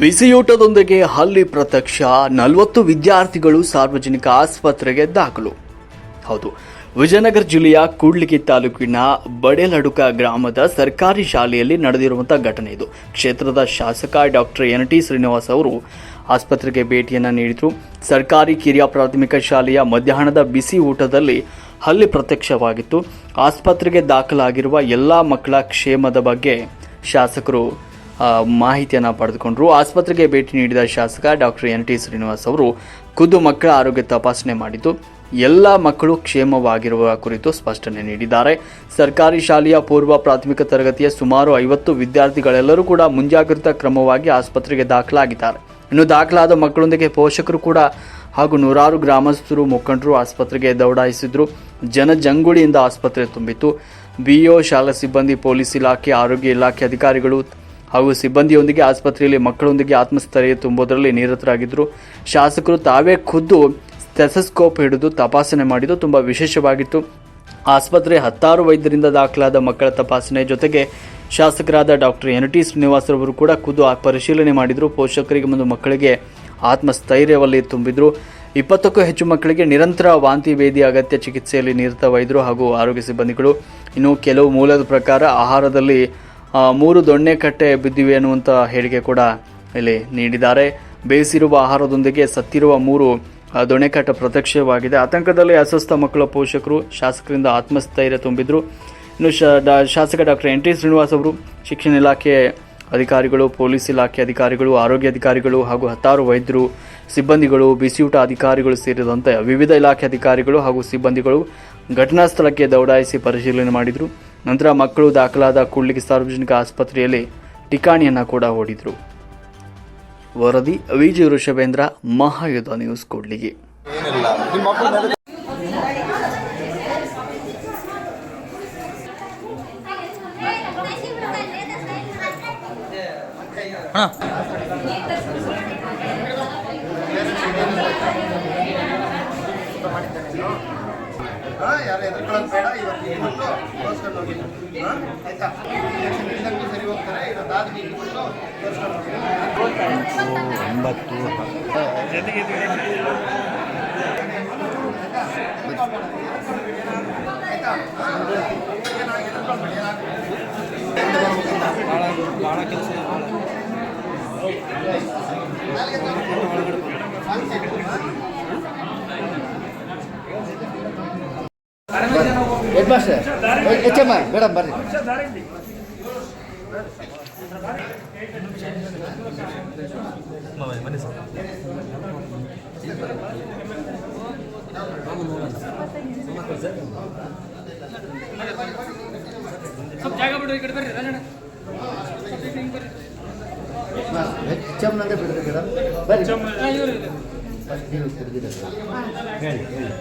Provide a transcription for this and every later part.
ಬಿಸಿಯೂಟದೊಂದಿಗೆ ಹಲ್ಲಿ ಪ್ರತ್ಯಕ್ಷ ನಲವತ್ತು ವಿದ್ಯಾರ್ಥಿಗಳು ಸಾರ್ವಜನಿಕ ಆಸ್ಪತ್ರೆಗೆ ದಾಖಲು. ಹೌದು, ವಿಜಯನಗರ ಜಿಲ್ಲೆಯ ಕೂಡ್ಲಿಗಿ ತಾಲೂಕಿನ ಬಡೇಲಡುಕ ಗ್ರಾಮದ ಸರ್ಕಾರಿ ಶಾಲೆಯಲ್ಲಿ ನಡೆದಿರುವಂತಹ ಘಟನೆ ಇದು. ಕ್ಷೇತ್ರದ ಶಾಸಕ ಡಾಕ್ಟರ್ ಎನ್ ಟಿ ಶ್ರೀನಿವಾಸ್ ಅವರು ಆಸ್ಪತ್ರೆಗೆ ಭೇಟಿಯನ್ನು ನೀಡಿದರು. ಸರ್ಕಾರಿ ಕಿರಿಯ ಪ್ರಾಥಮಿಕ ಶಾಲೆಯ ಮಧ್ಯಾಹ್ನದ ಬಿಸಿ ಊಟದಲ್ಲಿ ಹಲ್ಲಿ ಪ್ರತ್ಯಕ್ಷವಾಗಿತ್ತು. ಆಸ್ಪತ್ರೆಗೆ ದಾಖಲಾಗಿರುವ ಎಲ್ಲ ಮಕ್ಕಳ ಕ್ಷೇಮದ ಬಗ್ಗೆ ಶಾಸಕರು ಮಾಹಿತಿಯನ್ನು ಪಡೆದುಕೊಂಡರು. ಆಸ್ಪತ್ರೆಗೆ ಭೇಟಿ ನೀಡಿದ ಶಾಸಕ ಡಾಕ್ಟರ್ ಎನ್ ಟಿ ಶ್ರೀನಿವಾಸ್ ಅವರು ಖುದ್ದು ಮಕ್ಕಳ ಆರೋಗ್ಯ ತಪಾಸಣೆ ಮಾಡಿದ್ದು, ಎಲ್ಲ ಮಕ್ಕಳು ಕ್ಷೇಮವಾಗಿರುವ ಕುರಿತು ಸ್ಪಷ್ಟನೆ ನೀಡಿದ್ದಾರೆ. ಸರ್ಕಾರಿ ಶಾಲೆಯ ಪೂರ್ವ ಪ್ರಾಥಮಿಕ ತರಗತಿಯ ಸುಮಾರು ಐವತ್ತು ವಿದ್ಯಾರ್ಥಿಗಳೆಲ್ಲರೂ ಕೂಡ ಮುಂಜಾಗ್ರತಾ ಕ್ರಮವಾಗಿ ಆಸ್ಪತ್ರೆಗೆ ದಾಖಲಾಗಿದ್ದಾರೆ. ಇನ್ನು ದಾಖಲಾದ ಮಕ್ಕಳೊಂದಿಗೆ ಪೋಷಕರು ಕೂಡ ಹಾಗೂ ನೂರಾರು ಗ್ರಾಮಸ್ಥರು, ಮುಖಂಡರು ಆಸ್ಪತ್ರೆಗೆ ದೌಡಾಯಿಸಿದ್ರು. ಜನಜಂಗುಳಿಯಿಂದ ಆಸ್ಪತ್ರೆ ತುಂಬಿತು ಬಿಇಒ, ಶಾಲಾ ಸಿಬ್ಬಂದಿ, ಪೊಲೀಸ್ ಇಲಾಖೆ, ಆರೋಗ್ಯ ಇಲಾಖೆ ಅಧಿಕಾರಿಗಳು ಹಾಗೂ ಸಿಬ್ಬಂದಿಯೊಂದಿಗೆ ಆಸ್ಪತ್ರೆಯಲ್ಲಿ ಮಕ್ಕಳೊಂದಿಗೆ ಆತ್ಮಸ್ಥೈರ್ಯ ತುಂಬುವುದರಲ್ಲಿ ನಿರತರಾಗಿದ್ದರು. ಶಾಸಕರು ತಾವೇ ಖುದ್ದು ಸ್ಟೆಥಸ್ಕೋಪ್ ಹಿಡಿದು ತಪಾಸಣೆ ಮಾಡಿದ್ದು ತುಂಬ ವಿಶೇಷವಾಗಿತ್ತು. ಆಸ್ಪತ್ರೆ ಹತ್ತಾರು ವೈದ್ಯರಿಂದ ದಾಖಲಾದ ಮಕ್ಕಳ ತಪಾಸಣೆ ಜೊತೆಗೆ ಶಾಸಕರಾದ ಡಾಕ್ಟರ್ ಎನ್ ಟಿ ಶ್ರೀನಿವಾಸರವರು ಕೂಡ ಖುದ್ದು ಪರಿಶೀಲನೆ ಮಾಡಿದರು. ಪೋಷಕರಿಗೆ ಮತ್ತು ಮಕ್ಕಳಿಗೆ ಆತ್ಮಸ್ಥೈರ್ಯವಲ್ಲಿ ತುಂಬಿದ್ರು. ಇಪ್ಪತ್ತಕ್ಕೂ ಹೆಚ್ಚು ಮಕ್ಕಳಿಗೆ ನಿರಂತರ ವಾಂತಿ ಭೇದಿ ಅಗತ್ಯ ಚಿಕಿತ್ಸೆಯಲ್ಲಿ ನಿರತ ವೈದ್ಯರು ಹಾಗೂ ಆರೋಗ್ಯ ಸಿಬ್ಬಂದಿಗಳು. ಇನ್ನು ಕೆಲವು ಮೂಲದ ಪ್ರಕಾರ ಆಹಾರದಲ್ಲಿ ಮೂರು ದೊಣ್ಣೆ ಕಟ್ಟೆ ಬಿದ್ದಿವೆ ಅನ್ನುವಂಥ ಹೇಳಿಕೆ ಕೂಡ ಇಲ್ಲಿ ನೀಡಿದ್ದಾರೆ. ಬೇಯಿಸಿರುವ ಆಹಾರದೊಂದಿಗೆ ಸತ್ತಿರುವ ಮೂರು ದೊಣೆಕಟ್ಟೆ ಪ್ರತ್ಯಕ್ಷವಾಗಿದೆ. ಆತಂಕದಲ್ಲಿ ಅಸ್ವಸ್ಥ ಮಕ್ಕಳ ಪೋಷಕರು ಶಾಸಕರಿಂದ ಆತ್ಮಸ್ಥೈರ್ಯ ತುಂಬಿದ್ರು. ಇನ್ನು ಶಾ, ಡಾ- ಶಾಸಕ ಡಾಕ್ಟರ್ ಎನ್ ಟಿ ಶ್ರೀನಿವಾಸ್ ಅವರು, ಶಿಕ್ಷಣ ಇಲಾಖೆ ಅಧಿಕಾರಿಗಳು, ಪೊಲೀಸ್ ಇಲಾಖೆ ಅಧಿಕಾರಿಗಳು, ಆರೋಗ್ಯ ಅಧಿಕಾರಿಗಳು ಹಾಗೂ ಹತ್ತಾರು ವೈದ್ಯರು, ಸಿಬ್ಬಂದಿಗಳು, ಬಿಸಿಯೂಟ ಅಧಿಕಾರಿಗಳು ಸೇರಿದಂತೆ ವಿವಿಧ ಇಲಾಖೆ ಅಧಿಕಾರಿಗಳು ಹಾಗೂ ಸಿಬ್ಬಂದಿಗಳು ಘಟನಾ ಸ್ಥಳಕ್ಕೆ ದೌಡಾಯಿಸಿ ಪರಿಶೀಲನೆ ಮಾಡಿದರು. ನಂತರ ಮಕ್ಕಳು ದಾಖಲಾದ ಕೂಡ್ಲಿಗಿ ಸಾರ್ವಜನಿಕ ಆಸ್ಪತ್ರೆಯಲ್ಲಿ ಠಿಕಾಣಿಯನ್ನು ಕೂಡ ಹೂಡಿದರು ವರದಿ ವಿಜಯ ವೃಷಭೇಂದ್ರ ಮಹಾಯುಧ ನ್ಯೂಸ್ ಕೂಡ್ಲಿಗಿ. ಏನಿಲ್ಲ ನಿಮ್ಮ ಮಕ್ಕಳು ನೆಲೆ ಯಾರು ಎದುರ್ಕೊಳ್ಳೋದು ಬೇಡ, ಇವತ್ತು ತೋರಿಸ್ಕೊಂಡು ಹೋಗಿ ಆಯ್ತಾ? ಸರಿ ಹೋಗ್ತಾರೆ, ಇವತ್ತು ಆದ್ಮೇಲೆ ಇವತ್ತು ತೋರಿಸ್ಕೊಂಡು ಏನಾಗಿ ಎದುರ್ಕೊಳ್ಬೇಡಿ ಏನಾಗ್ತದೆ head master H M madam ಬರ್ರಿ ಎಚ್ ಎಮ್ ನಂದೇ ಬಿಡ್ರಿ ಮೇಡಮ್ ಬರ್ರಿ ಫಸ್ಟ್ ನೀವು ಕುಡ್ದಿರ ಹೇಳಿ ಹೇಳಿ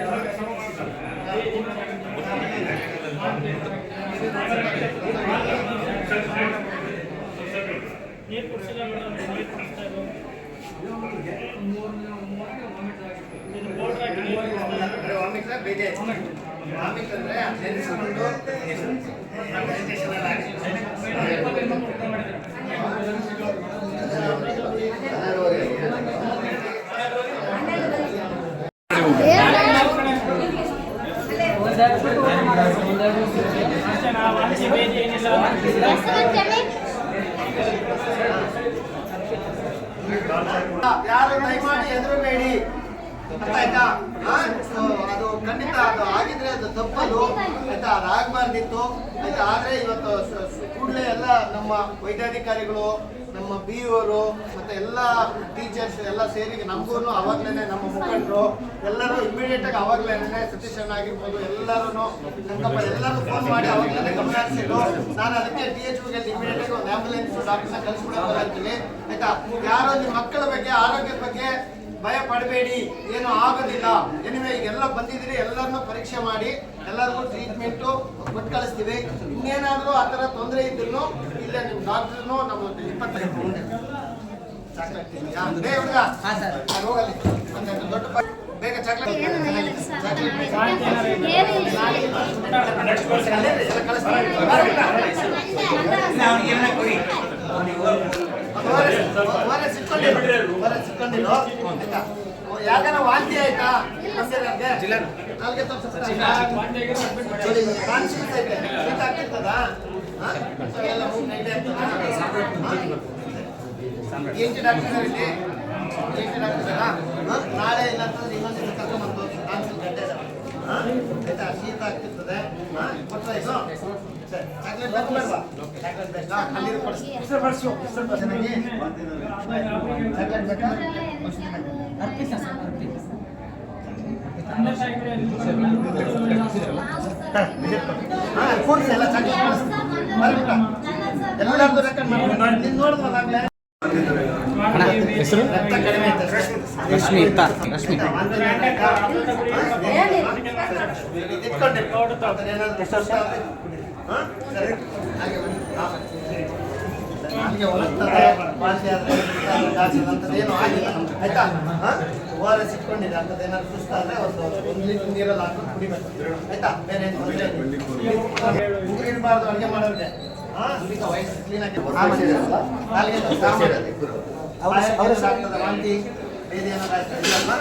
ವಾಮಿಕ್ ವಾಮಿಕ್ ಅಂದ್ರೆ ನೆನೆಸ್ಕೊಂಡು ಯಾರು ದಯಮಾಡಿ ಹೆದರಬೇಡಿ ಆಯ್ತಾ ಅದು ಖಂಡಿತ ಅದು ಆಗಿದ್ರೆ ಅದು ತಪ್ಪದು. ಆಯ್ತಾ? ಅದು ಆಗ್ಬಾರ್ದಿತ್ತು. ಆಯ್ತಾ? ಆದ್ರೆ ಇವತ್ತು ಕೂಡಲೇ ಎಲ್ಲ ನಮ್ಮ ವೈದ್ಯಾಧಿಕಾರಿಗಳು, ನಮ್ಮ ಬಿ ಅವರು ಮತ್ತೆ ಎಲ್ಲ ಟೀಚರ್ಸ್ ಎಲ್ಲ ಸೇರಿ ನಮಗೂ ಅವಾಗ್ಲೇನೆ ನಮ್ಮ ಮುಖಂಡರು ಎಲ್ಲರೂ ಇಮಿಡಿಯೇಟ್ ಆಗಿ ಅವಾಗ್ಲೇನೆ ಸತೀಶ್ ಅಣ್ಣ ಆಗಿರ್ಬೋದು ಎಲ್ಲರೂ ಎಲ್ಲರೂ ಫೋನ್ ಮಾಡಿ ಅವಾಗ್ಲೇನೆ ಗಮನ ಹರಿಸಿದ್ರು ನಾನು ಅದಕ್ಕೆ ಟಿ ಎಚ್ ಇಮಿಡಿಯೇಟ್ ಆಗಿ ಒಂದು ಆಂಬುಲೆನ್ಸ್ ಡಾಕ್ಟರ್ನ ಕಳಿಸ್ಬಿಡೋದು ಅಂತೀನಿ ಆಯ್ತಾ? ಯಾರೋ ನಿಮ್ಮ ಮಕ್ಕಳ ಬಗ್ಗೆ, ಆರೋಗ್ಯದ ಬಗ್ಗೆ ಭಯ ಪಡಬೇಡಿ ಏನು ಆಗೋದಿಲ್ಲ. ಎನಿವೆ ಈಗೆಲ್ಲ ಬಂದಿದ್ದೀರಿ ಎಲ್ಲರನ್ನೂ ಪರೀಕ್ಷೆ ಮಾಡಿ ಎಲ್ಲರಿಗೂ ಟ್ರೀಟ್ಮೆಂಟು ಕೊಟ್ಟು ಕಳಿಸ್ತೀವಿ. ಇನ್ನೇನಾದರೂ ಆ ಥರ ತೊಂದರೆ ಇದ್ರೂ ಇಲ್ಲೇ ನಿಮ್ಮ ಡಾಕ್ಟ್ರೂ ನಮ್ಮ ಇಪ್ಪತ್ತೈದು ದೊಡ್ಡ ಬೇಗ ಚಾಕ್ಲೇಟ್ ಚಾಕ್ಲೇಟ್ ಬೇಕಾ? ಅಲ್ಲೇ ಎಲ್ಲ ಕಳಿಸ್ತೀನಿ. ಹೊರಗೆ ಸಿಕ್ಕೊಂಡಿರು ಸಿಕ್ಕೊಂಡಿರು ಆಯ್ತಾ? ಯಾಕನ ವಾಂತಿ ಆಯ್ತಾ? ನಾಲ್ಗೆ ಐತೆ ಶೀತ ಆಗ್ತಿರ್ತದಾ? ಹಾ? ಡಾಕ್ಟರ್ ಇಲ್ಲಿ. ಡಾಕ್ಟರ್ ನಾಳೆ ಇಲ್ಲ ಅಂತಂದ್ರೆ ಇನ್ನೊಂದು ಗಡ್ಡೆ ಇದಾವೆ. ಹಾ? ಆಯ್ತಾ? ಶೀತ ಆಗ್ತಿರ್ತದೆ. ಹಾ? ಹೆಸರು ರಶ್ಮಿ ಐತೆ ರಶ್ಮಿ ಎಷ್ಟು ರಶ್ಮಿ ಆಗಿಲ್ಲ ಆಯ್ತಾ ಓ ಇಟ್ಕೊಂಡಿದೆ ಅಂಥದ್ದು ಏನಾದ್ರು ಒಂದು ಒಂದು ಕುಡಿಬೇಕು ಆಯ್ತಾ? ಬೇರೆ ಏನು ತೊಂದರೆ ಇಲ್ಲ ಇರಬಾರ್ದು ಅಡುಗೆ ಮಾಡೋರಿಗೆ ಹಾಂ ಈಗ ವಯಸ್ಸು ಕ್ಲೀನಾಗಿ ನಾಲ್ಗೆ ಆಗ್ತದೆ ವಾಂತಿ ಬೇರೆ ಏನಾದ್ರು ಆಗ್ತದೆ ಇಲ್ಲಮ್ಮ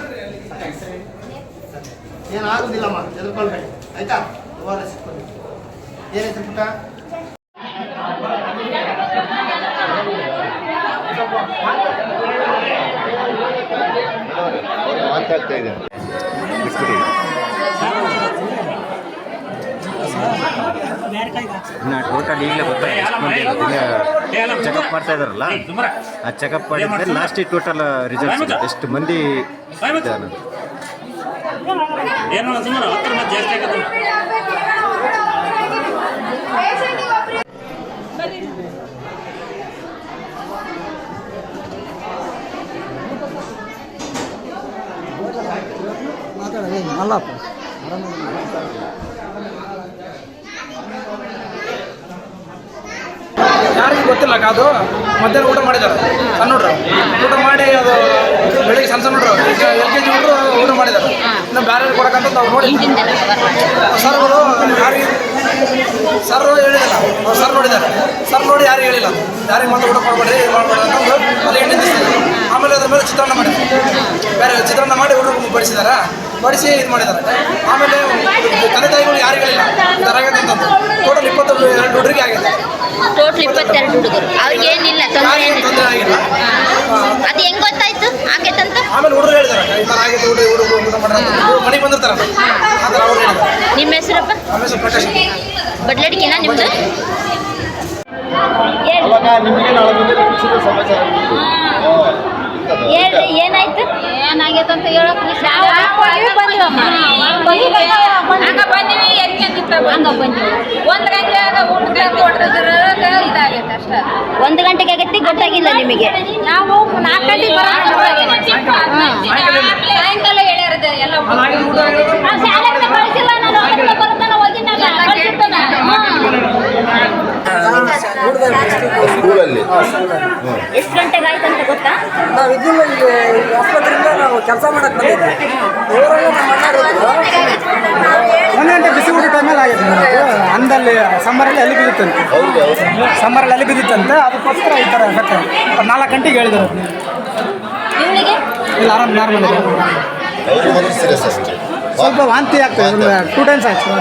ಏನು ಆಗುದಿಲ್ಲಮ್ಮ ಎದುರ್ಕೊಳ್ಬೇಡಿ ಆಯ್ತಾ ಓ ಆರ್ ಎಸ್ ಇಟ್ಕೊಂಡು ಏನೈತೆ ಪುಟ್ಟ? ಮಾತಾಡ್ತಾ ಇನ್ನು ಟೋಟಲ್ ಈಗಲೇ ಗೊತ್ತಾಯ್ತು ಎಷ್ಟು ಮಂದಿ ಚೆಕಪ್ ಮಾಡ್ತಾ ಇದಾರಲ್ಲ ಆ ಚೆಕಪ್ ಮಾಡಿದ್ರೆ ಲಾಸ್ಟ್ ಟೋಟಲ್ ರಿಸಲ್ಟ್ ಎಷ್ಟು ಮಂದಿ ಏನು ಮತ್ತೆ ಜಾಸ್ತಿ ಯಾರಿಗೂ ಗೊತ್ತಿಲ್ಲ ಅದು ಮಧ್ಯಾಹ್ನ ಊಟ ಮಾಡಿದ್ದಾರೆ. ಸಣ್ಣ ಊಟ ಮಾಡಿ ಅದು ಬೆಳಿಗ್ಗೆ ಸಣ್ಣ ಸಣ್ಣ ಹುಡುಗರು ಎಲ್ ಕೆ ಜಿ ಹುಡುಗರು ಊಟ ಮಾಡಿದ್ದಾರೆ ಇನ್ನು ಬೇರೆ ಕೊಡಕ್ಕಂತ ತಾವು ನೋಡಿ. ಸರ್ ಅವರು ಯಾರಿಗೆ ಸರ್ ಹೇಳಿದಿಲ್ಲ ಅವ್ರು ಸರ್ ನೋಡಿದ್ದಾರೆ. ಸರ್ ನೋಡಿ ಯಾರು ಹೇಳಿಲ್ಲ. ಯಾರಿಗೆ ಮತ್ತೆ ಊಟ ಕೊಡ್ಬೇಡ್ರಿ ಮಾಡಬೇಡ ಅಂತಂದು ಅಲ್ಲಿ ಎಣ್ಣೆ. ಆಮೇಲೆ ಅದ್ರ ಮೇಲೆ ಚಿತ್ರಾನ್ನ ಮಾಡಿದ್ರು ಬೇರೆ ಚಿತ್ರಾನ್ನ ಮಾಡಿ ಹುಡುಗರು ಬಡಿಸಿದಾರ? ಬಡಿಸಿ ಇದು ಮಾಡಿದ್ದಾರೆ. ಆಮೇಲೆ ತಂದೆ ತಾಯಿಗಳು ಯಾರಿಗೆ ಹೇಳಿಲ್ಲ? ಅಂತಂದು. ಟೋಟಲ್ ಇಪ್ಪತ್ತು ಎರಡು ಹುಡುಗರಿಗೆ ಆಗಿದೆ. ಟೋಟಲ್ ಇಪ್ಪತ್ತೆರಡು ಹುಡುಗರು. ಅವ್ರಿಗೆ ಏನಿಲ್ಲ ತೊಂದರೆ ಆಗಿಲ್ಲ ಅದು ಹೆಂಗ್ ಗೊತ್ತಾಯ್ತು ಆಗೈತಂತ ಆಮೇಲೆ ಹುಡುಗರು ಹೇಳಿದಾರೆ ಆಗೈತೆ ಹುಡುಗ ಊಟ ಮಾಡ್ತಾರೆ ಮನೆಗೆ ಬಂದಿರ್ತಾರಲ್ಲ ಆ ಥರ ಅವ್ರು ಹೇಳಿದ್ದಾರೆ ನಿಮ್ಮ ಹೆಸರಪ್ಪ ಪ್ರಕಾಶ್ ಬಡ್ಲಡಿಕೆನಾ ನಿಮ್ದು? ಹೇಳಿ ಹೇಳ್ರಿ ಏನಾಯ್ತು? ಏನಾಗೈತೆ ಅಂತ ಹೇಳಕ್ ಹಂಗ ಬಂದಿವಿ. ಎತ್ಕೊಂಡಿತ್ತ ಹಂಗ ಬಂದಿವಿ. ಒಂದ್ ಇದಾಗೈತೆ ಅಷ್ಟ. ಒಂದು ಗಂಟೆಗೆ ಆಗತ್ತೆ ಗೊತ್ತಾಗಿಲ್ಲ ನಿಮಗೆ. ನಾವು ನಾಲ್ಕು ಗಂಟೆಗೆ ಸಾಯಂಕಾಲ ಹೇಳ್ಯಾರದ ಎಲ್ಲ ಕಳ್ಸಿಲ್ಲ, ನಾನು ಬರ್ತಾನೆ ಕಳ್ಸಿರ್ತಾನೆ. ಎಷ್ಟು ಗಂಟೆಗೆ ಆಯ್ತಂತ ಗೊತ್ತಾ? ನಾವು ಇದ್ದಿಲ್ಲ ಇಲ್ಲಿ ಆಸ್ಪತ್ರೆಯಿಂದ ನಾವು ಕೆಲಸ ಮಾಡಕ್ಕೆ ಬಂದಿದ್ವಿ ಊರಾಗ ನಮ್ಮ ಒಂದು ಗಂಟೆ ಬಿಸಿ ಊಟ ಟೈಮಲ್ಲಿ ಆಗಿದೆ ನಮಗೆ. ಅಂದಲ್ಲಿ ಸಮ್ಮರಲ್ಲಿ ಅಲ್ಲಿ ಬಿದ್ದಿತ್ತಂತೆ. ಸಮ್ಮರಲ್ಲಿ ಅಲ್ಲಿ ಬಿದ್ದಿತ್ತಂತೆ. ಅದಕ್ಕೋಸ್ಕರ ಈ ಥರ ಎಫೆಕ್ಟ್ ನಾಲ್ಕು ಗಂಟೆಗೆ ಹೇಳಿದ್ರು. ಇವಳಿಗೆ ಇಲ್ಲ ಆರಾಮ್ ನಾರ್ಮಲ್ ಇದೆ ಸೀರಿಯಸ್ ಅಷ್ಟೇ. ಸ್ವಲ್ಪ ವಾಂತಿ ಆಗ್ತದೆ. ಒಂದು ಟೂ ಟೈಮ್ಸ್ ಆಯ್ತು.